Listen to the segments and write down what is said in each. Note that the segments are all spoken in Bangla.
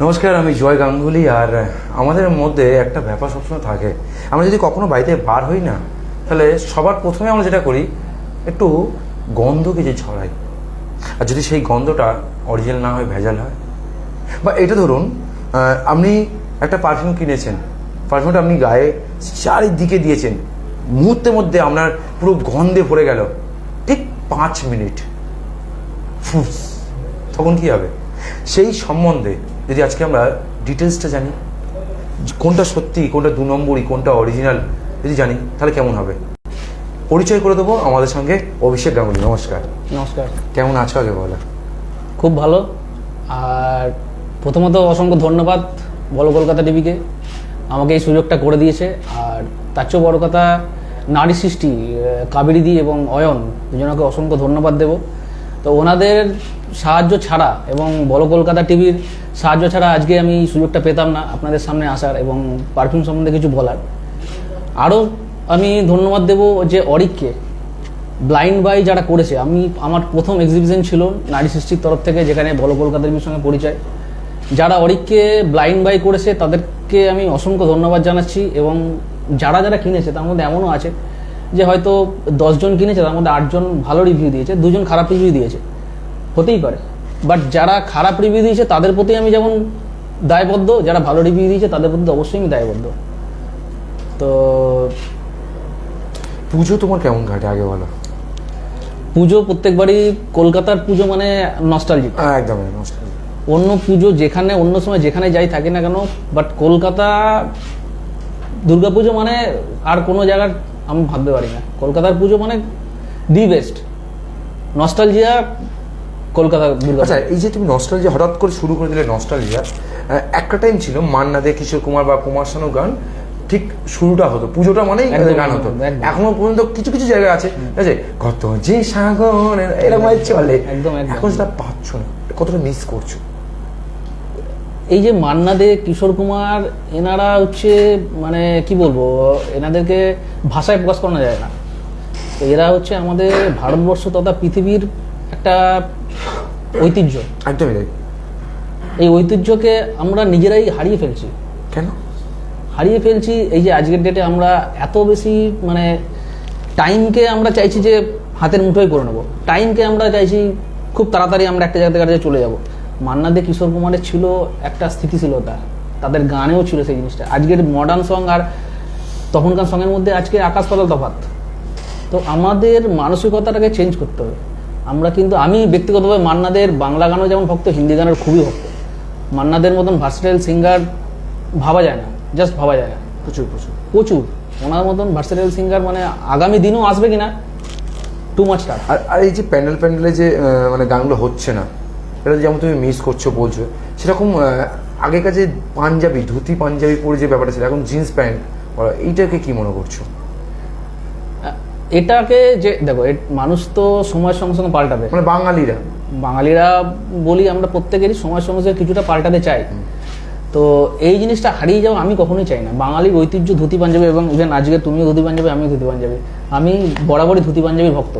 নমস্কার, আমি জয় গাঙ্গুলি আর আমাদের মধ্যে একটা ব্যাপার সবসময় থাকে। আমরা যদি কখনো বাড়িতে বার হই না, তাহলে সবার প্রথমে আমরা যেটা করি, একটু গন্ধ কিছু ছড়াই। আর যদি সেই গন্ধটা অরিজিনাল না হয়, ভেজাল হয়। বা এটা ধরুন আপনি একটা পারফিউম কিনেছেন। পারফিউমটা আপনি গায়ে চারিদিকে দিয়েছেন। মুহূর্তের মধ্যে আপনার পুরো গন্ধে ভরে গেল। ঠিক পাঁচ মিনিট। ফুস, তখন কি হবে? সেই সম্বন্ধে যদি আজকে আমরা ডিটেলসটা জানি। কোনটা সত্যি কোনটা দু নম্বরই কোনটা অরিজিনাল যদি জানি। তাহলে কেমন হবে? পরিচয় করে দেবো আমাদের সঙ্গে অভিষেক গাঙ্গুলি। নমস্কার। নমস্কার। কেমন আছো আগে বলো? খুব ভালো। আর প্রথমত অসংখ্য ধন্যবাদ বলো কলকাতা টিভিকে আমাকে এই সুযোগটা করে দিয়েছে। আর তার চেয়েও বড় কথা নারী সৃষ্টি কাবেরীদি এবং অয়ন দুজনকে অসংখ্য ধন্যবাদ দেব। তো ওনাদের সাহায্য ছাড়া এবং বলো কলকাতা টিভির সাহায্য ছাড়া আজকে আমি সুযোগটা পেতাম না আপনাদের সামনে আসার এবং পারফিউম সম্বন্ধে কিছু বলার। আরও আমি ধন্যবাদ দেব যে অরিককে ব্লাইন্ড বাই যারা করেছে। আমি, আমার প্রথম এক্সিবিশন ছিল নারী সৃষ্টির তরফ থেকে, যেখানে বলো কলকাতার সঙ্গে পরিচয়। যারা অরিককে ব্লাইন্ড বাই করেছে, তাদেরকে আমি অসংখ্য ধন্যবাদ জানাচ্ছি এবং যারা যারা কিনেছে, তার মধ্যে এমনও আছে যে হয়তো দশজন কিনেছে, তার মধ্যে আটজন ভালো রিভিউ দিয়েছে, দুজন খারাপ রিভিউ দিয়েছে। হতেই পারে। বাট যারা খারাপ রিভিউ দিয়েছে তাদের প্রতি আমি যেমন দায়বদ্ধ যারা ভালো রিভিউ দিয়েছে তাদের প্রতি অবশ্যই আমি দায়বদ্ধ। তো পুজো তোমার কেমন কাটে আগে বলো? পুজো প্রত্যেকবারই কলকাতার পুজো মানে নস্টালজিক আহ, একদম অন্য পুজো যেখানে অন্য সময় যেখানে যাই থাকি না কেন বাট কলকাতা দুর্গাপুজো মানে আর কোনো জায়গার আমি ভাবতে পারি না। কলকাতার পুজো মানে দি বেস্ট নস্টালজিয়া কলকাতা আচ্ছা এই যে তুমি নস্টালজিয়া হঠাৎ করে শুরু করে দিলে নস্টালজিয়া একটা টাইম ছিল মান্না দে কিশোর কুমার বা কুমার শানু গান ঠিক শুরুটা হতো। পুজোটা মানেই গান হতো। এখনও পর্যন্ত কিছু কিছু জায়গায় আছে ঠিক আছে? কত যে সাগর এরকম চলে। একদম, একদম। এখন সেটা পাচ্ছ না। কতটা মিস করছ? এই যে মান্না দে কিশোর কুমার এনারা হচ্ছে মানে কি বলব এনাদেরকে ভাষায় প্রকাশ করানো যায় না। তো এরা হচ্ছে আমাদের ভারতবর্ষ তথা পৃথিবীর একটা ঐতিহ্য। একদমই তাই। এই ঐতিহ্যকে আমরা নিজেরাই হারিয়ে ফেলছি। কেন? হারিয়ে ফেলছি এই যে আজকের ডেটে আমরা এত বেশি মানে টাইমকে আমরা চাইছি যে হাতের মুঠোয় করে নেব। টাইমকে আমরা চাইছি খুব তাড়াতাড়ি আমরা একটা জায়গা থেকে চলে যাব। মান্না দে কিশোর কুমারের ছিল একটা স্থিতিশীলতা। তাদের গানেও ছিল সেই জিনিসটা। আজকের মডার্ন সং আর তখনকার সঙ্গের মধ্যে আজকে আকাশ পাতাল তফাৎ। তো আমাদের মানসিকতাটাকে চেঞ্জ করতে হবে। আমরা কিন্তু আমি ব্যক্তিগতভাবে মান্নাদের বাংলা গানও যেমন ভক্ত হিন্দি গানের খুবই ভক্ত। মান্নাদের মতন ভার্সেটাইল সিঙ্গার ভাবা যায় না জাস্ট ভাবা যায় না। প্রচুর প্রচুর। প্রচুর। ওনার মতন ভার্সেটাইল সিঙ্গার মানে আগামী দিনও আসবে কিনা টু মাচ আর আর এই যে প্যান্ডেল প্যান্ডেলে যে মানে গানগুলো হচ্ছে না এটা যেমন তুমি মিস করছ বলছো সেরকম আগেকার যে পাঞ্জাবি ধুতি পাঞ্জাবি পরে যে ব্যাপারটা ছিল এখন জিন্স প্যান্ট এইটাকে কি মনে করছ? এটাকে যে দেখো মানুষ তো সময়ের সঙ্গে সঙ্গে পাল্টাবে। মানে বাঙালিরা। বাঙালিরা বলি আমরা প্রত্যেকেরই সময়ের সঙ্গে সঙ্গে কিছুটা পাল্টাতে চাই। তো এই জিনিসটা হারিয়ে যাওয়া আমি কখনোই চাই না। বাঙালির ঐতিহ্য ধুতি পাঞ্জাবি এবং ইভেন আজকে তুমিও ধুতি পাঞ্জাবি আমিও ধুতি পাঞ্জাবি। আমি বরাবরই ধুতি পাঞ্জাবির ভক্ত।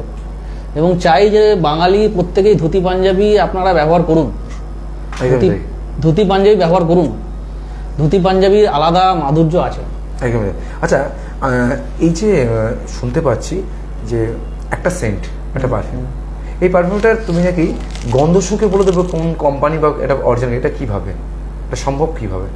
এবং চাই যে বাঙালি প্রত্যেকেই ধুতি পাঞ্জাবি আপনারা ব্যবহার করুন। ধুতি পাঞ্জাবি ব্যবহার করুন। ধুতি পাঞ্জাবির আলাদা মাধুর্য আছে। আচ্ছা এই যে শুনতে পাচ্ছি যে একটা সেন্ট একটা পারফিউম এই পারফিউমটার তুমি নাকি গন্ধ শুকে বলে দেবে কোন কোম্পানি বা এটা অরিজিনাল এটা কীভাবে? এটা সম্ভব কীভাবে?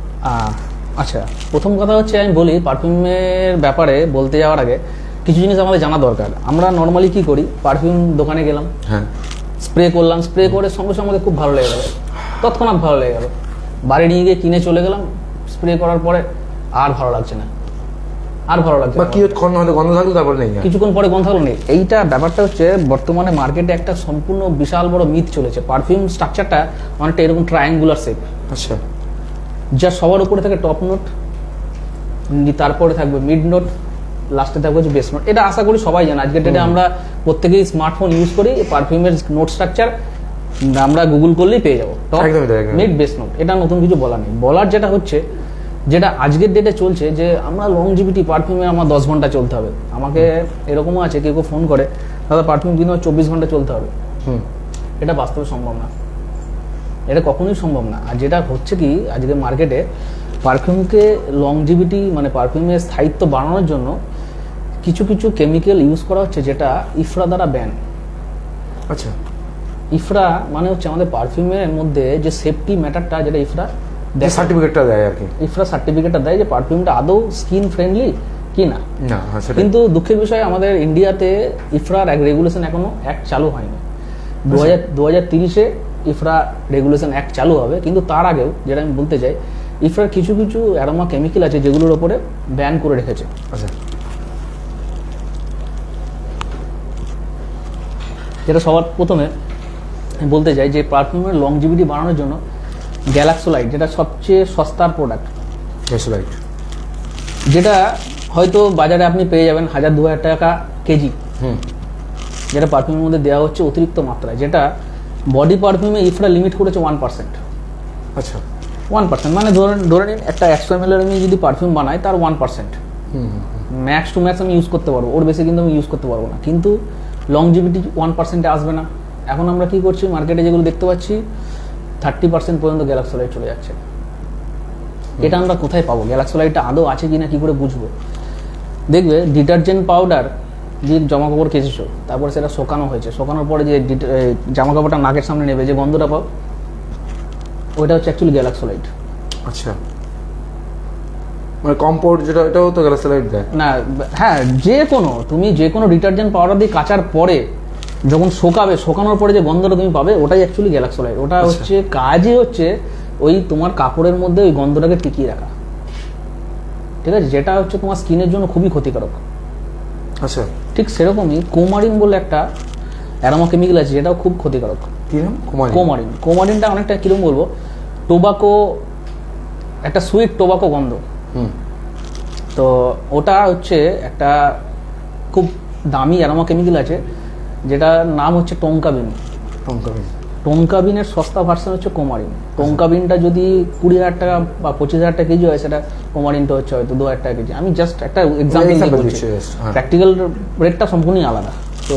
আচ্ছা প্রথম কথা হচ্ছে আমি বলি পারফিউমের ব্যাপারে বলতে যাওয়ার আগে কিছু জিনিস আমাদের জানা দরকার। আমরা নর্মালি কি করি পারফিউম দোকানে গেলাম হ্যাঁ। স্প্রে করলাম স্প্রে করে সঙ্গে সঙ্গে আমাদের খুব ভালো লেগে গেল। তৎক্ষণাৎ ভালো লেগে গেল। বাড়ি নিয়ে গিয়ে কিনে চলে গেলাম স্প্রে করার পরে আর ভালো লাগছে না। আর ভালো লাগছে বা কি হয়তো গন্ধ থাকল তারপরে নেই কিছুক্ষণ পরে গন্ধ হলো নেই। এইটা ব্যাপারটা হচ্ছে বর্তমানে মার্কেটে একটা সম্পূর্ণ বিশাল বড় মিথ চলেছে। পারফিউম স্ট্রাকচারটা অনেকটা এরকম ট্রায়াঙ্গুলার শেপ আচ্ছা। যা সবার উপরে থাকে টপ নোট তারপরে থাকবে মিড নোট লাস্টে থাকবে হচ্ছে বেস নোট এটা আশা করি সবাই জানে। আজকের ডেটে আমরা প্রত্যেকেই স্মার্টফোন ইউজ করি পারফিউমের নোট স্ট্রাকচার আমরা গুগল করলেই পেয়ে যাব। টপ। মিড বেস নোট এটা নতুন কিছু বলা নেই। বলার যেটা হচ্ছে যেটা আজকের ডেটে চলছে যে আমরা লংজিভিটি পারফিউমে আমার দশ ঘণ্টা চলতে হবে। আমাকে এরকমও আছে কেউ কেউ ফোন করে দাদা পারফিউম কিন্তু চব্বিশ ঘণ্টা চলতে হবে। হুম। এটা বাস্তবে সম্ভব না। এটা কখনোই সম্ভব না। আর যেটা হচ্ছে কি আজকে মার্কেটে পারফিউমকে লং লংজিভিটি মানে পারফিউমের স্থায়িত্ব বাড়ানোর জন্য কিছু কিছু কেমিক্যাল ইউজ করা হচ্ছে যেটা ইফরা দ্বারা ব্যান আচ্ছা। ইফরা মানে হচ্ছে আমাদের পারফিউমের মধ্যে যে সেফটি ম্যাটারটা যেটা ইফরা সার্টিফিকেটটা দেয় আর কি। ইফরা সার্টিফিকেটটা দেয় যে পারফিউমটা আদৌ স্কিন ফ্রেন্ডলি কি না হ্যাঁ কিন্তু দুঃখের বিষয় আমাদের ইন্ডিয়াতে ইফরার এক রেগুলেশন এখনও অ্যাক্ট চালু হয়নি। দু হাজার দু হাজার তিরিশে ইফরা রেগুলেশন অ্যাক্ট চালু হবে কিন্তু তার আগেও যেটা আমি বলতে চাই ইফরার কিছু কিছু অ্যারোমা কেমিক্যাল আছে যেগুলোর ওপরে ব্যান করে রেখেছে। আচ্ছা। যেটা সবার প্রথমে বলতে চাই যে পারফিউমের লংজিভিটি বাড়ানোর জন্য গ্যালাক্সোলাইট যেটা সবচেয়ে সস্তার প্রোডাক্ট গ্যাসোলাইট যেটা হয়তো বাজারে আপনি পেয়ে যাবেন হাজার দু হাজার টাকা কেজি। হুম। যেটা পারফিউমের মধ্যে দেওয়া হচ্ছে অতিরিক্ত মাত্রায় যেটা বডি পারফিউমে ইফরা লিমিট করেছে ওয়ান পার্সেন্ট আচ্ছা। ওয়ান পার্সেন্ট মানে ধরেন ধরে নিন একটা একশো এম আমি যদি পারফিউম বানাই তার one percent hmm max to max আমি ইউজ করতে পারব ওর বেশি কিন্তু আমি ইউজ করতে পারব না। কিন্তু লং লংজিভিটি ওয়ান পার্সেন্টে আসবে না। এখন আমরা কি করছি মার্কেটে যেগুলো দেখতে পাচ্ছি থার্টি পার্সেন্ট পর্যন্ত গ্যালাক্সোলাইট চলে যাচ্ছে। এটা আমরা কোথায় পাবো? গ্যালাক্সোলাইটটা আদৌ আছে কিনা কি করে বুঝব? দেখবে ডিটারজেন্ট পাউডার দিয়ে জামা কাপড় কেচেছো তারপরে সেটা শোকানো হয়েছে। শোকানোর পরে যে জামা কাপড়টা নাকের সামনে নেবে যে গন্ধটা পাও ওইটা হচ্ছে অ্যাকচুয়ালি গ্যালাক্সোলাইট। আচ্ছা। মানে কম্পোর্ট যেটা এটাও তো গ্যাসোলাইট দেয়। না হ্যাঁ যে কোনো তুমি যে কোনো ডিটারজেন্ট পাউডার দিয়ে কাচার পরে যখন শোকাবে শোকানোর পরে যে গন্ধটা তুমি পাবে ওটাই অ্যাকচুয়ালি গ্যালাক্সোলাইট ওটা আচ্ছা। হচ্ছে কাজই হচ্ছে ওই তোমার কাপড়ের মধ্যে ওই গন্ধটাকে টিকিয়ে রাখা। ঠিক আছে? যেটা হচ্ছে তোমার স্কিনের জন্য খুবই ক্ষতিকারক। আচ্ছা। ঠিক সেরকমই কোমারিন বলে একটা অ্যারোমা কেমিক্যাল আছে যেটাও খুব ক্ষতিকারক। কোমারিন। কোমারিনটা অনেকটা কীরকম বলব? টোবাকো একটা সুইট টোবাকো গন্ধ। হুম। তো ওটা হচ্ছে একটা খুব দামি অ্যারোমা কেমিক্যাল আছে। যেটার নাম হচ্ছে টঙ্কাবিন টঙ্কাবি টঙ্কাবিনের সস্তা ভার্সন হচ্ছে কোমারিন। টঙ্কাবিনটা যদি কুড়ি হাজার টাকা বা পঁচিশ হাজার টাকা কেজি হয় সেটা কোমারিনটা হচ্ছে হয়তো দু হাজার টাকা কেজি। আমি জাস্ট একটা এক্সাম্পল। প্র্যাকটিক্যাল রেটটা সম্পূর্ণই আলাদা। তো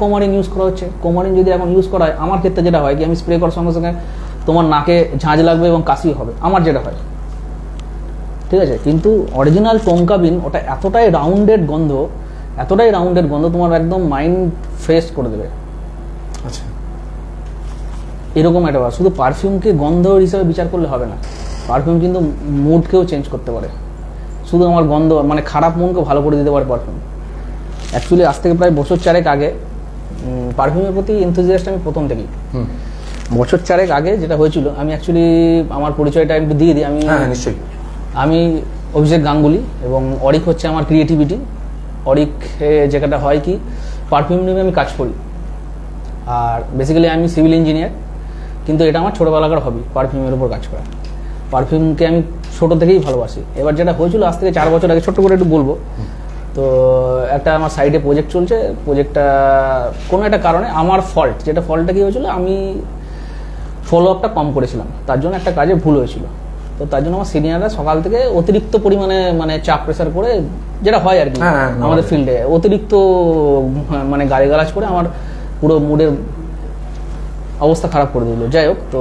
কোমারিন ইউজ করা হচ্ছে। কোমারিন যদি এখন ইউজ করা হয় আমার ক্ষেত্রে যেটা হয় কি আমি স্প্রে করার সঙ্গে সঙ্গে তোমার নাকে ঝাঁজ লাগবে এবং কাশি হবে। আমার যেটা হয়। ঠিক আছে? কিন্তু অরিজিনাল টঙ্কাবিন ওটা এতটাই রাউন্ডেড গন্ধ এতটাই রাউন্ডেড গন্ধ তোমার একদম মাইন্ড ফ্রেশ করে দেবে। আচ্ছা। এরকম একটা ব্যাপার। শুধু পারফিউমকে গন্ধ হিসাবে বিচার করলে হবে না। পারফিউম কিন্তু মুডকেও চেঞ্জ করতে পারে। শুধু আমার গন্ধ মানে খারাপ মনকে ভালো করে দিতে পারে পারফিউম। অ্যাকচুয়ালি আজ থেকে প্রায় বছর চারেক আগে পারফিউমের প্রতি এনথুজিয়াস্ট আমি প্রথম থেকেই। বছর চারেক আগে যেটা হয়েছিল আমি অ্যাকচুয়ালি আমার পরিচয়টা একটু দিয়ে দিই। আমি হ্যাঁ হ্যাঁ, নিশ্চয়ই। আমি অভিষেক গাঙ্গুলি এবং অরিক হচ্ছে আমার ক্রিয়েটিভিটি অরিক যেটা হয় কি পারফিউম নিয়ে আমি কাজ করি। আর বেসিক্যালি আমি সিভিল ইঞ্জিনিয়ার কিন্তু এটা আমার ছোটোবেলাকার হবি পারফিউমের উপর কাজ করা। পারফিউমকে আমি ছোটো থেকেই ভালোবাসি। এবার যেটা হয়েছিল, আজ থেকে চার বছর আগে, ছোট্ট করে একটু বলব। তো একটা আমার সাইডে প্রজেক্ট চলছে। প্রজেক্টটা কোনো একটা কারণে আমার ফল্ট যেটা ফল্টটা কী হয়েছিল, আমি ফলো আপটা কম করেছিলাম। তার জন্য একটা কাজে ভুল হয়েছিল। তো তার জন্য আমার সিনিয়ররা সকাল থেকে অতিরিক্ত পরিমাণে মানে চাপ প্রেসার করে যেটা হয় আর কি হ্যাঁ, হ্যাঁ, আমাদের ফিল্ডে অতিরিক্ত মানে গালি গালাজ করে আমার পুরো মুডের অবস্থা খারাপ করে দিল। যাই হোক তো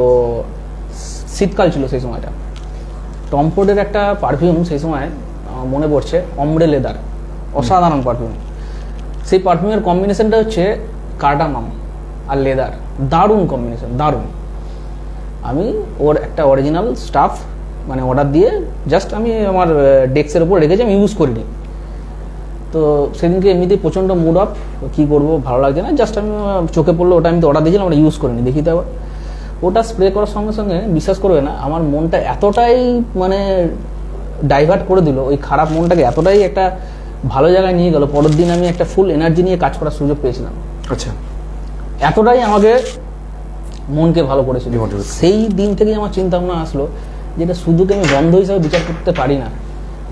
শীতকাল ছিল সেই সময়টা। টমফোর্ডের একটা পারফিউম সেই সময় মনে পড়ছে অমরে লেদার অসাধারণ পারফিউম সেই পারফিউমের কম্বিনেশনটা হচ্ছে কার্ডামাম আর লেদার দারুণ কম্বিনেশন দারুণ। আমি ওর একটা অরিজিনাল স্টাফ মানে অর্ডার দিয়ে জাস্ট আমি আমার ডেস্কের উপর রেখেছি আমি ইউজ করিনি তো সেদিনকে এমনিতেই প্রচণ্ড মুড অফ কী করব ভালো লাগছে না জাস্ট আমি চোখে পড়ল ওটা আমি তো অর্ডার দিয়েছিলাম ওটা ইউজ করিনি দেখি তো ওটা স্প্রে করার সঙ্গে সঙ্গে বিশ্বাস করবে না আমার মনটা এতটাই মানে ডাইভার্ট করে দিল ওই খারাপ মনটাকে এতটাই একটা ভালো জায়গায় নিয়ে গেল পরের দিন আমি একটা ফুল এনার্জি নিয়ে কাজ করার সুযোগ পেয়েছিলাম। আচ্ছা। এতটাই আমাকে মনকে ভালো করেছিল. সেই দিন থেকেই আমার চিন্তা ভাবনা আসলো যেটা শুধুকে আমি বন্ধ হিসাবে বিচার করতে পারি না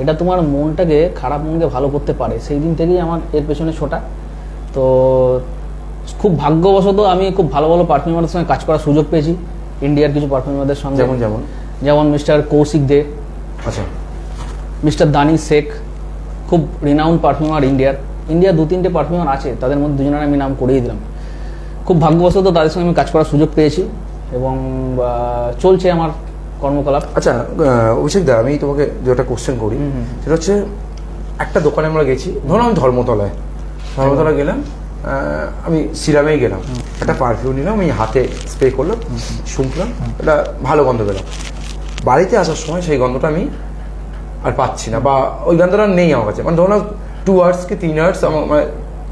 এটা তোমার মনটাকে খারাপ মনকে ভালো করতে পারে। সেই দিন থেকেই আমার এর পেছনে ছোটা। তো খুব ভাগ্যবশত আমি খুব ভালো ভালো পারফিউমারদের সঙ্গে কাজ করার সুযোগ পেয়েছি। ইন্ডিয়ার কিছু পারফিউমারদের সঙ্গে। যেমন যেমন? যেমন মিস্টার কৌশিক দে। আচ্ছা। মিস্টার দানি শেখ খুব রিনাউন্ড পারফিউমার ইন্ডিয়ার। ইন্ডিয়ার দু তিনটে পারফিউমার আছে তাদের মধ্যে দুজনের আমি নাম করিয়ে দিলাম। খুব ভাগ্যবশত তাদের সঙ্গে আমি কাজ করার সুযোগ পেয়েছি এবং চলছে আমার কর্মকলাপ? আচ্ছা অভিষেক দা আমি তোমাকে যেটা কোশ্চেন করি সেটা হচ্ছে একটা দোকানে আমরা গেছি ধরো আমি ধর্মতলায়। ধর্মতলায় গেলাম আমি সিরামেই গেলাম। একটা পারফিউম নিলাম আমি হাতে স্প্রে করলাম শুঁকলাম এটা ভালো গন্ধ পেলাম। বাড়িতে আসার সময় সেই গন্ধটা আমি আর পাচ্ছি না বা ওই গন্ধটা নেই আমার কাছে। মানে ধরো টু আওয়ার্স কি তিন আওয়ার্স আমার মানে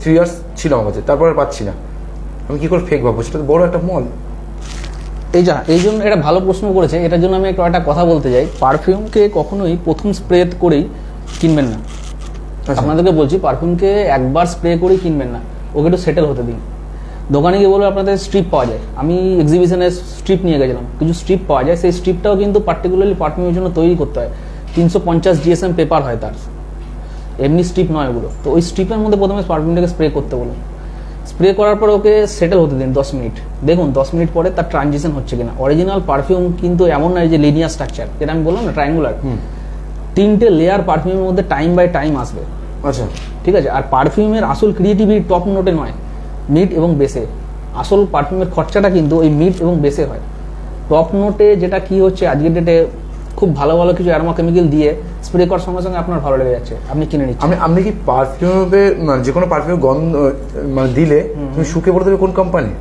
থ্রি আওয়ার্স ছিল আমার কাছে তারপর আর পাচ্ছি না। আমি কী করে ফেক ভাববো? সেটা তো বড় একটা মল এই যা এই জন্য এটা ভালো প্রশ্ন করেছে এটার জন্য আমি একটু একটা কথা বলতে চাই। পারফিউমকে কখনোই প্রথম স্প্রে করেই কিনবেন না। আচ্ছা। আপনাদেরকে বলছি পারফিউমকে একবার স্প্রে করেই কিনবেন না। ওকে একটু সেটেল হতে দিন। দোকানে গিয়ে বলব আপনাদের স্ট্রিপ পাওয়া যায়। আমি এক্সিবিশনে স্ট্রিপ নিয়ে গেছিলাম। কিছু স্ট্রিপ পাওয়া যায় সেই স্ট্রিপটাও কিন্তু পার্টিকুলারলি পারফিউমের জন্য তৈরি করতে হয়। তিনশো পঞ্চাশ জিএসএম পেপার হয় তার। এমনি স্ট্রিপ নয় ওগুলো। তো ওই স্ট্রিপের মধ্যে প্রথমে পারফিউমটাকে স্প্রে করতে বলুন। স্প্রে করার পর ওকে সেটেল হতে দিন দশ মিনিট। দেখুন দশ মিনিট পরে তার ট্রানজিশন হচ্ছে কিনা। অরিজিনাল পারফিউম কিন্তু এমন নয় যে লিনিয়ার স্ট্রাকচার যেটা আমি বললাম না ট্রায়াঙ্গুলার তিনটে লেয়ার পারফিউমের মধ্যে টাইম বাই টাইম আসবে। আচ্ছা। ঠিক আছে? আর পারফিউমের আসল ক্রিয়েটিভিটি টপ নোটে নয়। মিড এবং বেসে আসল পারফিউমের খরচাটা কিন্তু ওই মিড এবং বেসে হয়। টপ নোটে যেটা কি হচ্ছে আজকের ডেটে খুব ভালো ভালো কিছু অ্যারোমা কেমিক্যাল দিয়ে স্প্রে করার সঙ্গে সঙ্গে আপনার ভালো লেগে যাচ্ছে। আপনি কিনে নিচ্ছেন। আমি আপনি কি পারফিউমে মানে যে কোনো পারফিউম গন্ধ মানে দিলে তুমি শুকে পড়ে দেবে কোন কোম্পানি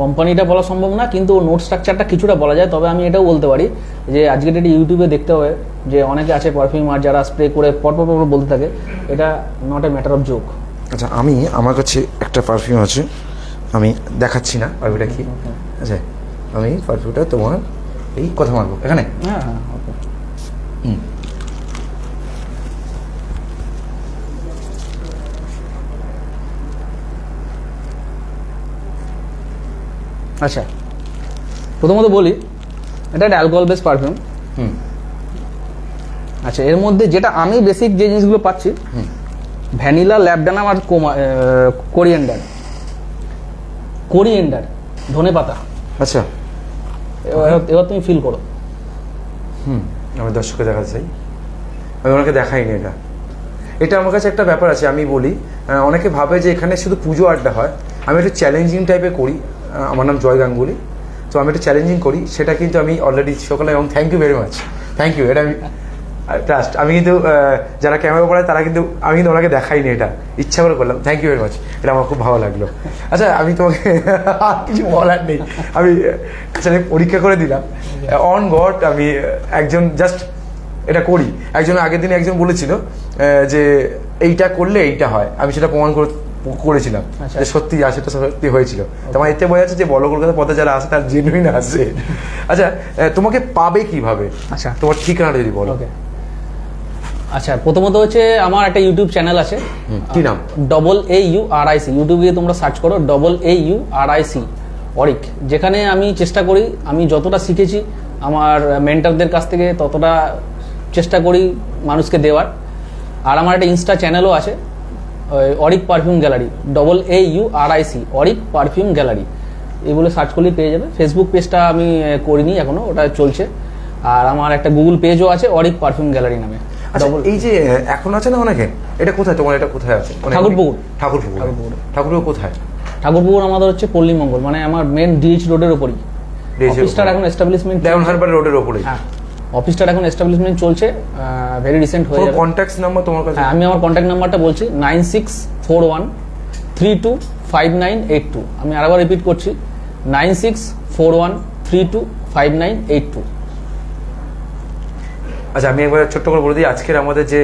কোম্পানিটা বলা সম্ভব না কিন্তু নোট স্ট্রাকচারটা কিছুটা বলা যায় তবে আমি এটাও বলতে পারি যে আজকের ডেটে ইউটিউবে দেখতে হবে যে অনেকে আছে পারফিউম আর যারা স্প্রে করে পরপর পর বলতে থাকে এটা not a matter of joke আচ্ছা আমি আমার কাছে একটা পারফিউম আছে আমি দেখাচ্ছি না পারফিউমটা কি? আচ্ছা আমি পারফিউমটা তোমার এই কথা মারবো এখানে। হ্যাঁ হ্যাঁ okay. হুম। আচ্ছা। প্রথমত বলি এটা একটা অ্যালকোহল বেস পারফিউম হুম। আচ্ছা এর মধ্যে যেটা আমি বেসিক যে জিনিসগুলো পাচ্ছি। ভ্যানিলা ল্যাবডানাম আর কোমা কোরিয়েন্ডার কোরিয়েন্ডার ধনে পাতা। আচ্ছা। এবার তুমি ফিল করো। হুম আমি দর্শককে দেখাতে চাই। আমি ওনাকে দেখাইনি এটা। এটা আমার কাছে একটা ব্যাপার আছে আমি বলি অনেকে ভাবে যে এখানে শুধু পুজো আড্ডা হয়। আমি একটু চ্যালেঞ্জিং টাইপের করি। আমার নাম জয় গাঙ্গুলি। তো আমি একটা চ্যালেঞ্জিং করি সেটা কিন্তু আমি অলরেডি সকালে এবং thank you very much thank you এটা আমি ট্রাস্ট আমি কিন্তু যারা ক্যামেরা পড়ায় তারা কিন্তু আমি কিন্তু ওনাকে দেখাইনি এটা। ইচ্ছা করে করলাম থ্যাংক ইউ ভেরি মাচ এটা আমার খুব ভালো লাগল। আচ্ছা আমি তোমাকে কিছু বলার নেই। আমি আহ, আচ্ছা পরীক্ষা করে দিলাম। অন গড আমি একজন জাস্ট এটা করি। একজন আগের দিনে একজন বলেছিল যে এইটা করলে এইটা হয়। আমি সেটা প্রমাণ করে করেছিলাম। আচ্ছা। যে সত্যি সেটা সত্যি হয়েছিল। তোমার এতে বোঝা যাচ্ছে যে বড় কলকাতা পথে যারা আসে তার জেনুইন আসে আচ্ছা তোমাকে পাবে কীভাবে? আচ্ছা। তোমার ঠিকানাটা যদি বলো। আচ্ছা প্রথমত হচ্ছে আমার একটা ইউটিউব চ্যানেল আছে। কি নাম? Double A U R I C ইউটিউবে গিয়ে তোমরা সার্চ করো double A U R I C Auric. যেখানে আমি চেষ্টা করি আমি যতটা শিখেছি আমার মেন্টারদের কাছ থেকে ততটা চেষ্টা করি মানুষকে দেওয়ার। আর আমার একটা ইনস্টা চ্যানেলও আছে Auric perfume gallery double A U R I C Auric perfume gallery এগুলো সার্চ করলেই পেয়ে যাবে। ফেসবুক পেজটা আমি করিনি এখনও ওটা চলছে। আর আমার একটা গুগল পেজও আছে অরিক পারফিউম গ্যালারি নামে। আচ্ছা এই যে এখন আছে না অনেকে? এটা কোথায়? তোমার এটা কোথায় আছে? ঠাকুরপুকুর। ঠাকুরপুকুর। ঠাকুরপুকুর। কোথায়? ঠাকুরপুকুর আমাদের হচ্ছে পল্লী মঙ্গল মানে আমার মেন ডিএইচ রোডের উপরই DH অফিসটার এখন এস্টাবলিশমেন্ট ডায়মন্ড হারবার রোডের হ্যাঁ। অফিসটার এখন এস্টাবলিশমেন্ট চলছে ভেরি রিসেন্ট হয়ে যাবে। কন্ট্যাক্ট নাম্বার তোমার কাছে? হ্যাঁ আমি আমার কন্ট্যাক্ট নাম্বারটা বলছি nine six four one three two five nine eight two আমি আরেকবার রিপিট করছি nine six four one three two five nine eight two আচ্ছা আমি একবার ছোট্ট করে বলে দিই আজকের আমাদের যে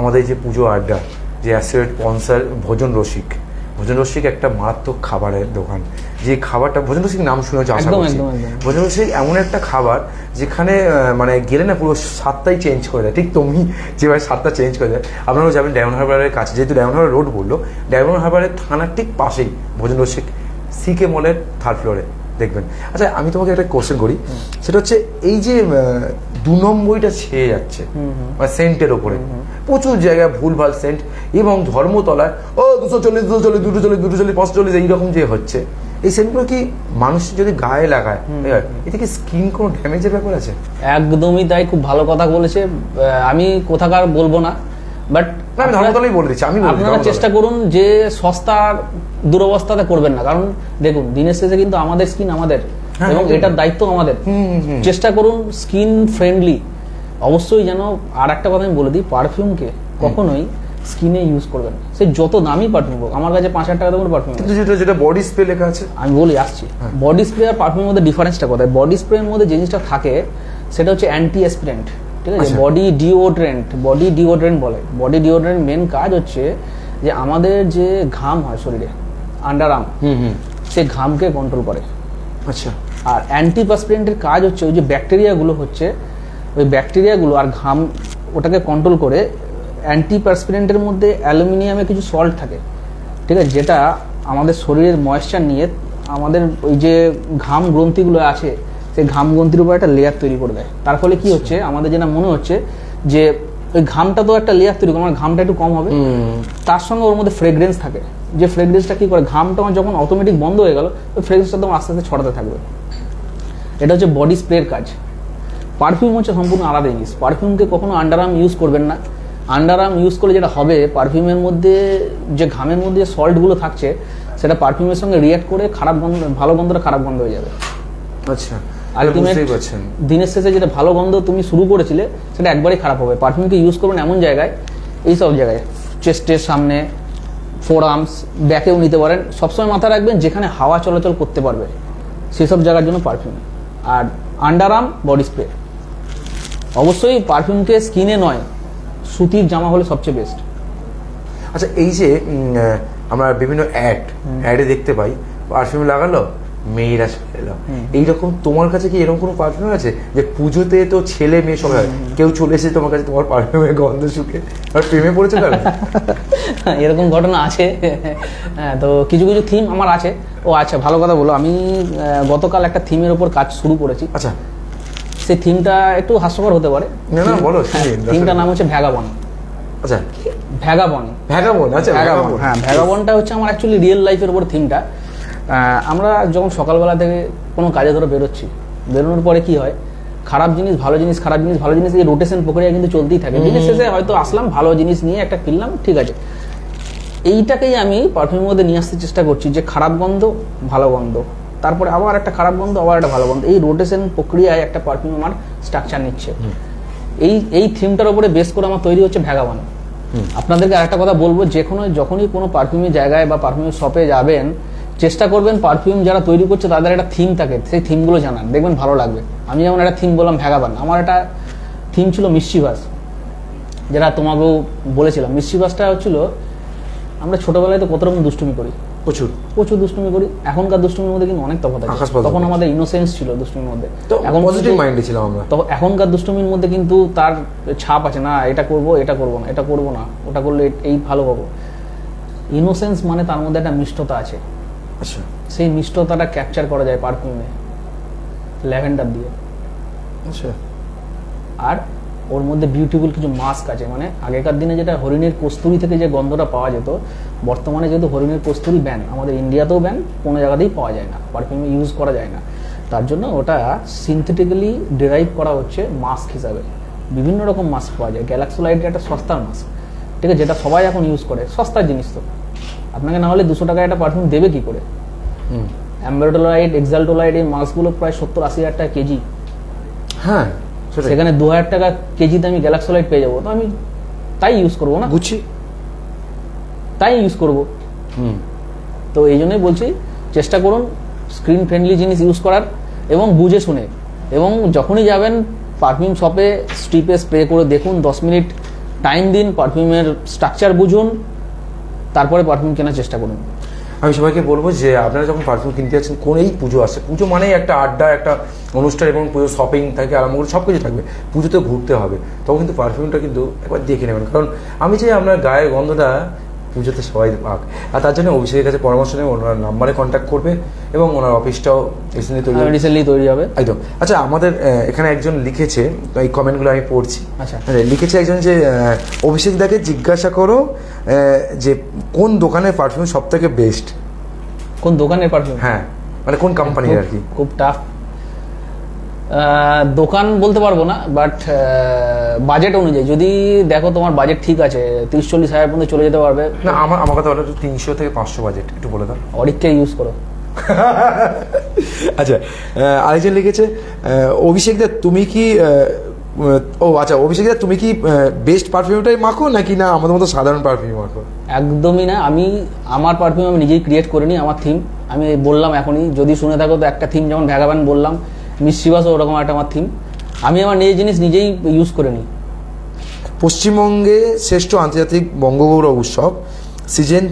আমাদের যে পুজো আড্ডা যে অ্যাসোয়েট স্পন্সার ভোজন রসিক ভোজন রসিক একটা মারাত্মক খাবারের দোকান। যে খাবারটা ভোজন রসিক নাম শুনেছে আশা করছি একদম, একদম। ভোজন রসিক এমন একটা খাবার যেখানে মানে গেলে না পুরো স্বাদটাই চেঞ্জ করে দেয়। ঠিক তুমি যেভাবে স্বাদটা চেঞ্জ করে দেয়। আপনারাও যাবেন ডায়মন্ড হারবারের কাছে। যেহেতু ডায়মন্ড হারবার রোড বলল ডায়মন্ড হারবারের থানার ঠিক পাশেই ভোজন রসিক সিকে মলের থার্ড ফ্লোরে দেখবেন। আচ্ছা আমি তোমাকে একটা কোশ্চেন করি। সেটা হচ্ছে এই যে দু নম্বরটা ছেয়ে যাচ্ছে মানে সেন্টের ওপরে প্রচুর জায়গায় ভুলভাল সেন্ট এবং ধর্মতলায় ও দুশো চল্লিশ দুশো চল্লিশ দুটো চল্লিশ দুটো চল্লিশ পাঁচশো চল্লিশ এইরকম যে হচ্ছে। এই সেন্টগুলো কি মানুষ যদি গায়ে লাগায় এতে কি স্কিন কোনো ড্যামেজের ব্যাপার আছে? একদমই তাই খুব ভালো কথা বলেছে। আমি কোথাকার বলব না বাট আমি ধর্মতলাই বলে দিচ্ছি, আমি আপনারা চেষ্টা করুন যে সস্তার দুরবস্থাতে করবেন না কারণ দেখুন দিনের শেষে কিন্তু আমাদের স্কিন আমাদের হ্যাঁ, এবং এটার দায়িত্ব আমাদের। চেষ্টা করুন স্কিন ফ্রেন্ডলি অবশ্যই যেন আর একটা কথা আমি বলে দিই পারফিউমকে কখনোই স্কিনে ইউজ করবেন সে যত দামি পারফিউম হোক আমার কাছে পাঁচ হাজার টাকা দামের পারফিউম কিন্তু যেটা যেটা বডি স্প্রে লেখা আছে। আমি বলি আসছি। হ্যাঁ। বডি স্প্রে আর পারফিউমের মধ্যে ডিফারেন্সটা কোথায়? বডি স্প্রের মধ্যে যে জিনিসটা থাকে সেটা হচ্ছে অ্যান্টি অ্যাসপিরেন্ট ঠিক আছে। বডি ডিওড্রেন্ট বডি ডিওড্রেন্ট বলে। বডি ডিওড্রেন্ট মেন কাজ হচ্ছে যে আমাদের যে ঘাম হয় শরীরে আন্ডার আর্ম হুম হুম। সে ঘামকে কন্ট্রোল করে। আচ্ছা। আর অ্যান্টিপাসপিরেন্টের কাজ হচ্ছে ওই যে ব্যাকটেরিয়াগুলো হচ্ছে ওই ব্যাকটেরিয়াগুলো আর ঘাম ওটাকে কন্ট্রোল করে অ্যান্টিপাসপিরেন্টের মধ্যে অ্যালুমিনিয়ামের কিছু সল্ট থাকে ঠিক আছে? যেটা আমাদের শরীরের ময়েশ্চার নিয়ে আমাদের ওই যে ঘাম গ্রন্থিগুলো আছে সেই ঘাম গ্রন্থির উপর একটা লেয়ার তৈরি করে দেয়। তার ফলে কি হচ্ছে আমাদের যেটা মনে হচ্ছে যে ওই ঘামটা তো একটা লেয়ার তৈরি করে আমার ঘামটা একটু কম হবে। তার সঙ্গে ওর মধ্যে ফ্রেগ্রেন্স থাকে। যে ফ্রেগ্রেন্সটা কি করে ঘামটা আমার যখন অটোমেটিক বন্ধ হয়ে গেল ওই ফ্রেগ্রেন্সটা তোমার আস্তে আস্তে ছড়াতে থাকবে। এটা হচ্ছে বডি স্প্রের কাজ। পারফিউম হচ্ছে সম্পূর্ণ আলাদা জিনিস। পারফিউমকে কখনো আন্ডারআর্ম ইউজ করবেন না। আন্ডারআর্ম ইউজ করলে যেটা হবে পারফিউমের মধ্যে যে ঘামের মধ্যে সল্টগুলো থাকছে সেটা পারফিউমের সঙ্গে রিয়াক্ট করে খারাপ গন্ধ ভালো গন্ধটা খারাপ গন্ধ হয়ে যাবে। আচ্ছা পারছেন। দিনের শেষে যেটা ভালো গন্ধ তুমি শুরু করেছিলে সেটা একবারই খারাপ হবে। পারফিউমকে ইউজ করবেন এমন জায়গায় এই সব জায়গায়। চেস্টের সামনে ফোর আর্মস ব্যাকেও নিতে পারেন। সবসময় মাথায় রাখবেন যেখানে হাওয়া চলাচল করতে পারবে সেসব জায়গার জন্য পারফিউম আর আন্ডার আর্ম বডি স্প্রে অবশ্যই পারফিউমকে স্কিনে নয় সুতির জামা হলে সবচেয়ে বেস্ট আচ্ছা এই যে আমরা বিভিন্ন অ্যাড অ্যাডে দেখতে পাই পারফিউম লাগালো মেয়েরা এলো। এইরকম তোমার কাছে কি এরকম কোনো পারফিউম আছে? যে পুজোতে তো ছেলে মেয়ে সবাই কেউ চলে এসে তোমার কাছে তোমার পারফিউমের গন্ধ শুকে। আর প্রেমে পড়েছে কারণ এরকম ঘটনা আছে। হ্যাঁ তো কিছু কিছু থিম আমার আছে। ও আচ্ছা ভালো কথা বলো। আমি গতকাল একটা থিমের উপর কাজ শুরু করেছি। আচ্ছা। সেই থিমটা একটু হাস্যকর হতে পারে। না না বলো শুনি, থিমটার নাম হচ্ছে ভ্যাগাবন। আচ্ছা। ভ্যাগাবন। ভ্যাগাবন আচ্ছা ভ্যাগাবন। হ্যাঁ ভ্যাগাবনটা হচ্ছে আমার অ্যাকচুয়ালি রিয়েল লাইফের উপর থিমটা। আমরা যখন সকালবেলা থেকে কোনো কাজে ধরে বেরোচ্ছি বেরোনোর পরে কি হয় খারাপ জিনিস ভালো জিনিস খারাপ জিনিস ভালো জিনিস এই রোটেশন প্রক্রিয়া কিন্তু চলতেই থাকে। দিনের শেষে হয়তো আসলাম ভালো জিনিস নিয়ে একটা কিনলাম ঠিক আছে। এইটাকেই আমি পারফিউমের মধ্যে নিয়ে আসতে চেষ্টা করছি যে খারাপ গন্ধ ভালো গন্ধ। তারপরে আবার একটা খারাপ গন্ধ আবার একটা ভালো গন্ধ। এই রোটেশন প্রক্রিয়ায় একটা পারফিউম আমার স্ট্রাকচার নিচ্ছে। এই এই থিমটার উপরে বেস করে আমার তৈরি হচ্ছে ভ্যাগাবান আপনাদেরকে আরেকটা কথা বলব যে কোনো যখনই কোনো পারফিউমের জায়গায় বা পারফিউমের শপে যাবেন চেষ্টা করবেন পারফিউম যারা তৈরি করছে তাদের একটা থিম থাকে সেই থিমগুলো জানান। দেখবেন ভালো লাগবে। আমি যেমন একটা থিম বললাম ভ্যাগাবান আমার একটা থিম ছিল মিষ্টিভাস যেটা তোমাকেও বলেছিলাম। মিষ্টিভাসটা হচ্ছিল আমরা ছোটবেলায় তো কত রকম দুষ্টুমি করি। প্রচুর। প্রচুর দুষ্টুমি করি। এখনকার দুষ্টুমির মধ্যে কিন্তু অনেক তফাৎ আছে। তখন আমাদের ইনোসেন্স ছিল দুষ্টুমির মধ্যে। এখন পজিটিভ মাইন্ডে ছিলাম আমরা। তো এখনকার দুষ্টুমির মধ্যে কিন্তু তার ছাপ আছে না এটা করব এটা করব না এটা করব না ওটা করলে এই ভালো পাবো ইনোসেন্স মানে তার মধ্যে একটা মিষ্টতা আছে। আচ্ছা। সেই মিষ্টতাটা ক্যাপচার করা যায় পারফিউমে ল্যাভেন্ডার দিয়ে। আচ্ছা। আর ওর মধ্যে বিউটিফুল কিছু মাস্ক আছে। মানে আগেকার দিনে যেটা হরিণের কস্তুরি থেকে যে গন্ধটা পাওয়া যেত বর্তমানে যেহেতু হরিণের কস্তুরি ব্যান আমাদের ইন্ডিয়াতেও ব্যান কোনো জায়গাতেই পাওয়া যায় না। পারফিউমে ইউজ করা যায় না। তার জন্য ওটা সিনথেটিক্যালি ডিরাইভ করা হচ্ছে মাস্ক হিসাবে। বিভিন্ন রকম মাস্ক পাওয়া যায়। গ্যালাক্সি লাইটের একটা সস্তার মাস্ক ঠিক আছে যেটা সবাই এখন ইউজ করে। সস্তার জিনিস তো। আপনাকে না হলে দুশো টাকায় একটা পারফিউম দেবে কি করে? হুম। অ্যাম্বেরোটোলাইট এক্সাল্টোলাইট এই মাস্কগুলো প্রায় সত্তর আশি হাজার টাকা কেজি। হ্যাঁ। সেখানে দু হাজার টাকা কেজিতে আমি গ্যালাক্সি লাইট পেয়ে যাব। তো আমি তাই ইউজ করব না? গুচি তাই ইউজ করব। হুম। তো এই জন্যই বলছি চেষ্টা করুন স্ক্রিন ফ্রেন্ডলি জিনিস ইউজ করার এবং বুঝে শুনে। এবং যখনই যাবেন পারফিউম শপে স্ট্রিপে স্প্রে করে দেখুন দশ মিনিট টাইম দিন পারফিউমের স্ট্রাকচার বুঝুন তারপরে পারফিউম কেনার চেষ্টা করুন। আমি সবাইকে বলব যে আপনারা যখন পারফিউম কিনতে যাচ্ছেন, কোন এই পুজো আসে পুজো মানেই একটা আড্ডা, একটা অনুষ্ঠান এবং পুজো শপিং থাকে আরম্ভ করে সব কিছু থাকবে। পুজোতে ঘুরতে হবে। তখন কিন্তু পারফিউমটা কিন্তু একবার দেখে নেবেন। কারণ আমি চাই আপনার গায়ের গন্ধটা পুজোতে সবাই পাক আর তার জন্য অভিষেকের কাছে পরামর্শ নেবে ওনার নাম্বারে কন্ট্যাক্ট করবে এবং ওনার অফিসটাও রিসেন্টলি তৈরি হবে। রিসেন্টলি তৈরি হবে। একদম। আচ্ছা আমাদের এখানে একজন লিখেছে তো এই কমেন্টগুলো আমি পড়ছি। আচ্ছা। লিখেছে একজন যে অভিষেক দাকে জিজ্ঞাসা করো যে কোন দোকানের পারফিউম সব থেকে বেস্ট কোন দোকানের পারফিউম হ্যাঁ মানে কোন কোম্পানির আর কি? খুব টাফ দোকান বলতে পারব না বাট বাজেট অনুযায়ী। যদি দেখো তোমার বাজেট ঠিক আছে তিরিশ চল্লিশ হাজার পর্যন্ত চলে যেতে পারবে। না আমার আমার কথা বলো তিনশো থেকে পাঁচশো বাজেট একটু বলে দাও। অরিককে ইউজ করো। আচ্ছা আরেকজন লিখেছে অভিষেক দা তুমি কি ও আচ্ছা অভিষেক দা তুমি কি বেস্ট পারফিউমটাই মাখো নাকি না আমাদের মতো সাধারণ পারফিউম মাখো? একদমই না আমি আমার পারফিউম আমি নিজেই ক্রিয়েট করিনি আমার থিম আমি বললাম এখনই যদি শুনে থাকো তো একটা থিম যেমন ভ্যাগাবান বললাম মিসিবাস ওরকম একটা আমার থিম আমি আমার নিজের জিনিস নিজেই ইউজ করে নিই। পশ্চিমবঙ্গে শ্রেষ্ঠ আন্তর্জাতিক বঙ্গগৌরব উৎসব season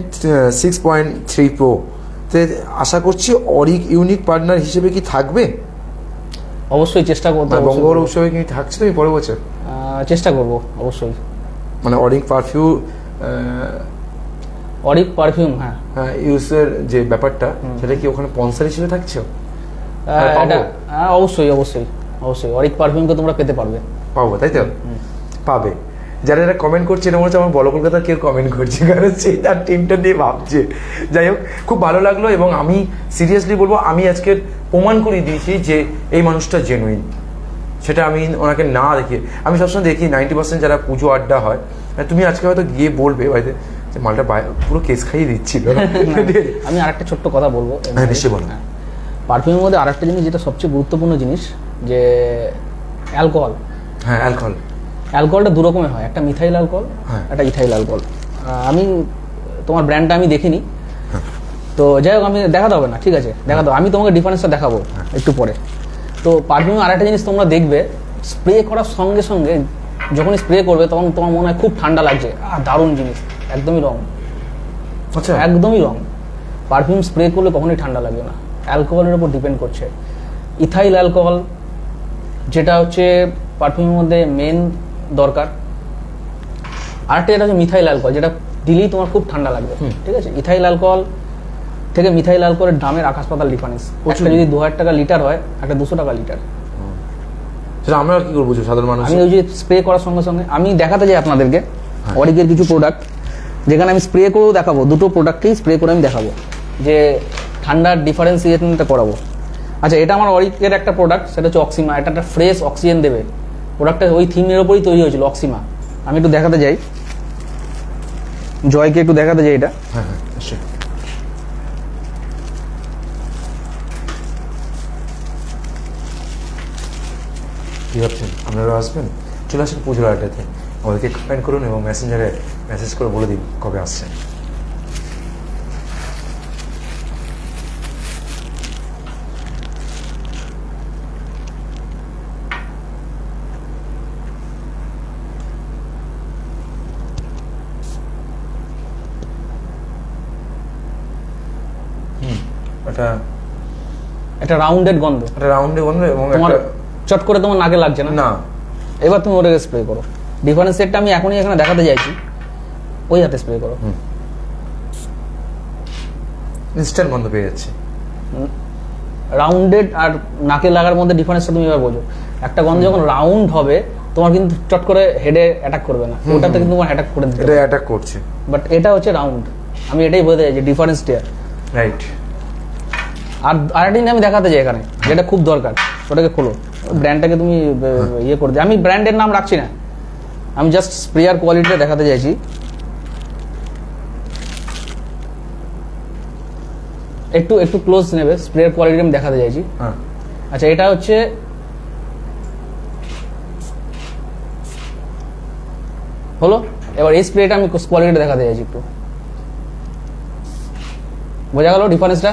six point three pro তে আশা করছি অরিক ইউনিক পার্টনার হিসেবে কি থাকবে? অবশ্যই চেষ্টা করতে মানে বঙ্গগৌরব উৎসবে কি থাকছে তুমি পরের বছর? চেষ্টা করব অবশ্যই। মানে অরিক পারফিউম অরিক পারফিউম হ্যাঁ। ইউজের যে ব্যাপারটা সেটা কি ওখানে স্পন্সর হিসেবে থাকছে? হ্যাঁ, অবশ্যই অবশ্যই অবশ্যই। অরিক পারফিউমকে তোমরা পেতে পারবে। পাবো তাই তো? পাবে। যারা যারা কমেন্ট করছে এটা মনে হচ্ছে আমার বড় কলকাতা কেউ কমেন্ট করছে কারণ সে তার টিমটা নিয়ে ভাবছে। যাই হোক খুব ভালো লাগল এবং আমি সিরিয়াসলি বলব আমি আজকে প্রমাণ করে দিয়েছি যে এই মানুষটা জেনুইন সেটা আমি ওনাকে না দেখি আমি সবসময় দেখি নাইনটি পার্সেন্ট যারা পুজো আড্ডা হয় তুমি আজকে হয়তো গিয়ে বলবে বাড়িতে যে মালটা পুরো কেস খাইয়ে দিচ্ছিল। আমি আরেকটা ছোট্ট কথা বলব। হ্যাঁ, নিশ্চয়ই বলো। পারফিউমের মধ্যে আরেকটা জিনিস যেটা সবচেয়ে গুরুত্বপূর্ণ জিনিস যে অ্যালকোহল হ্যাঁ অ্যালকোহল অ্যালকোহলটা দু রকমের হয় একটা মিথাইল অ্যালকোহল হ্যাঁ। একটা ইথাইল অ্যালকোহল আমি তোমার ব্র্যান্ডটা আমি দেখিনি। হ্যাঁ। তো যাই হোক আমি দেখাতে হবে না ঠিক আছে? দেখা দাও আমি তোমাকে ডিফারেন্সটা দেখাবো হ্যাঁ। একটু পরে। তো পারফিউম আরেকটা জিনিস তোমরা দেখবে স্প্রে করার সঙ্গে সঙ্গে যখন স্প্রে করবে তখন তোমার মনে হয় খুব ঠান্ডা লাগছে। আর দারুণ জিনিস একদমই রং। আচ্ছা। একদমই রং। পারফিউম স্প্রে করলে কখনোই ঠান্ডা লাগবে না। অ্যালকোহলের উপর ডিপেন্ড করছে। ইথাইল অ্যালকোহল যেটা হচ্ছে পারফিউমের মধ্যে মেন দরকার। আরেকটা যেটা হচ্ছে মিথাইল অ্যালকোহল যেটা দিলেই তোমার খুব ঠান্ডা লাগবে। ঠিক আছে? ইথাইল অ্যালকোহল থেকে মিথাইল অ্যালকোহলের দামের আকাশ পাতাল ডিফারেন্স। একটা যদি দু হাজার টাকা লিটার হয় একটা দুশো টাকা লিটার সেটা আমরা কি করব সাধারণ মানুষ? আমি ওই যে স্প্রে করার সঙ্গে সঙ্গে আমি দেখাতে যাই আপনাদেরকে অরিকের কিছু প্রোডাক্ট যেখানে আমি স্প্রে করেও দেখাবো দুটো প্রোডাক্টকেই স্প্রে করে আমি দেখাবো। যে ঠান্ডার ডিফারেন্সিয়েশনটা করাবো। আচ্ছা এটা আমার অরিকের একটা প্রোডাক্ট সেটা হচ্ছে অক্সিমা এটা একটা ফ্রেশ অক্সিজেন দেবে। প্রোডাক্টটা ওই থিমের ওপরই তৈরি হয়েছিল অক্সিমা আমি একটু দেখাতে যাই। জয়কে একটু দেখাতে যাই এটা। হ্যাঁ হ্যাঁ ভাবছেন? আপনারা আসবেন? চলে আসেন পুজোর আড্ডাতে আমাদেরকে কমেন্ট করুন এবং মেসেঞ্জারে মেসেজ করে বলে দিন কবে আসছেন হুম এটা একটা রাউন্ডেড গন্ধ। একটা রাউন্ডে গন্ধ এবং তোমার চট করে তোমার নাকে লাগছে না? না। এবার তুমি ওটাকে স্প্রে করো। ডিফারেন্স ডিফারেন্সিয়েটটা আমি এখনই এখানে দেখাতে চাইছি। ওই হাতে স্প্রে করো। ইনস্ট্যান্ট গন্ধ পেয়ে যাচ্ছে। রাউন্ডেড আর নাকে লাগার মধ্যে ডিফারেন্সটা তুমি এবার বোঝো। একটা গন্ধ যখন রাউন্ড হবে তোমার কিন্তু চট করে হেডে অ্যাটাক করবে না। ওটাতে কিন্তু তোমার অ্যাটাক করে দিতে এটা অ্যাটাক করছে। বাট এটা হচ্ছে রাউন্ড আমি এটাই বলতে চাইছি ডিফারেন্সটা রাইট আর আরেকটা জিনিস আমি দেখাতে চাই এখানে যেটা খুব দরকার ওটাকে খোলো। ব্র্যান্ডটাকে তুমি ইয়ে করে দিও আমি ব্র্যান্ডের নাম রাখছি না। আমি জাস্ট স্প্রেয়ার কোয়ালিটিটা দেখাতে চাইছি। একটু একটু ক্লোজ নেবে স্প্রেয়ার কোয়ালিটি আমি দেখাতে চাইছি। হ্যাঁ। আচ্ছা এটা হচ্ছে হলো? এবার এই স্প্রেটা আমি কোয়ালিটিটা দেখাতে চাইছি একটু। বোঝা গেল ডিফারেন্সটা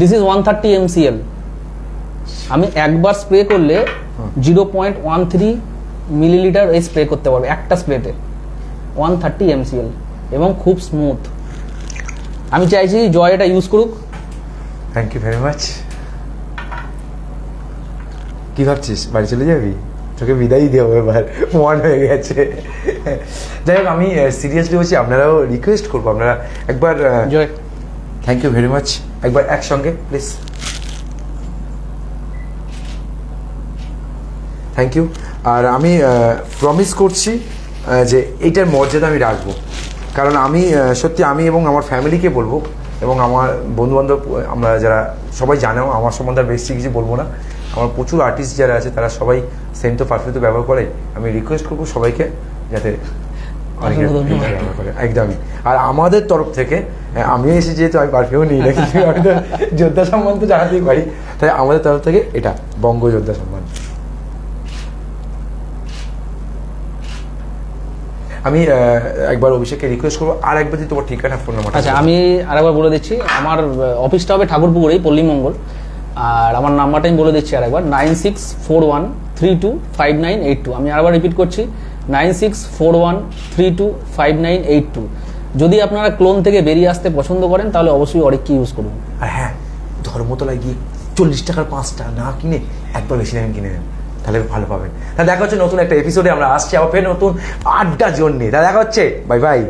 this is one thirty MCL আমি একবার স্প্রে করলে zero point one three millilitre এই স্প্রে করতে পারবে একটা স্প্রেতে ওয়ান থার্টি এমসিএল এবং খুব স্মুথ আমি চাইছি জয় এটা ইউজ করুক। থ্যাংক ইউ ভেরি মাচ কি ভাবছিস? বাড়ি চলে যাবি? তোকে বিদায় দেবো এবার। মন হয়ে গেছে। যাই হোক আমি সিরিয়াসলি বলছি আপনারাও রিকোয়েস্ট করব। আপনারা একবার জয়। থ্যাংক ইউ ভেরি মাচ একবার একসঙ্গে প্লিজ থ্যাংক ইউ আর আমি প্রমিস করছি যে এইটার মর্যাদা আমি রাখব। কারণ আমি সত্যি আমি এবং আমার ফ্যামিলিকে বলব, এবং আমার বন্ধুবান্ধব, আমরা যারা সবাই জানেও, আমার সম্বন্ধে আর বেশি কিছু বলব না। আমার প্রচুর আর্টিস্ট যারা আছে, তারা সবাই সেন্ট পারফিউম তো ব্যবহার করে। আমি রিকোয়েস্ট করব সবাইকে যাতে একদমই। আর আমাদের তরফ থেকে আমিও এসে যেহেতু আমি পারফিউম নিই না কিন্তু যোদ্ধা সম্মান তো জানাতেই পারি। তাই আমাদের তরফ থেকে এটা বঙ্গ যোদ্ধা সম্মান আমি একবার অভিষেককে রিকোয়েস্ট করব আর একবার যদি তোমার ঠিকানা ফোন নাম্বার আচ্ছা আমি আরেকবার বলে দিচ্ছি আমার অফিসটা হবে ঠাকুরপুকুরেই পল্লীমঙ্গল আর আমার নাম্বারটা আমি বলে দিচ্ছি আরেকবার nine six four one three two five nine eight two আমি আরেকবার রিপিট করছি nine six four one three two five nine eight two. যদি আপনারা ক্লোন থেকে বেরিয়ে আসতে পছন্দ করেন, তাহলে অবশ্যই অনেককে ইউজ করুন। আর হ্যাঁ ধর্মতলায় গিয়ে চল্লিশ টাকার পাঁচটা না কিনে একবার বেশি দামে কিনে নেন, তাহলে ভালো পাবেন। তাহলে দেখা হচ্ছে নতুন একটা এপিসোডে আমরা আসছি আবার ফের নতুন আড্ডা জন্যে তাহলে দেখা হচ্ছে বাই বাই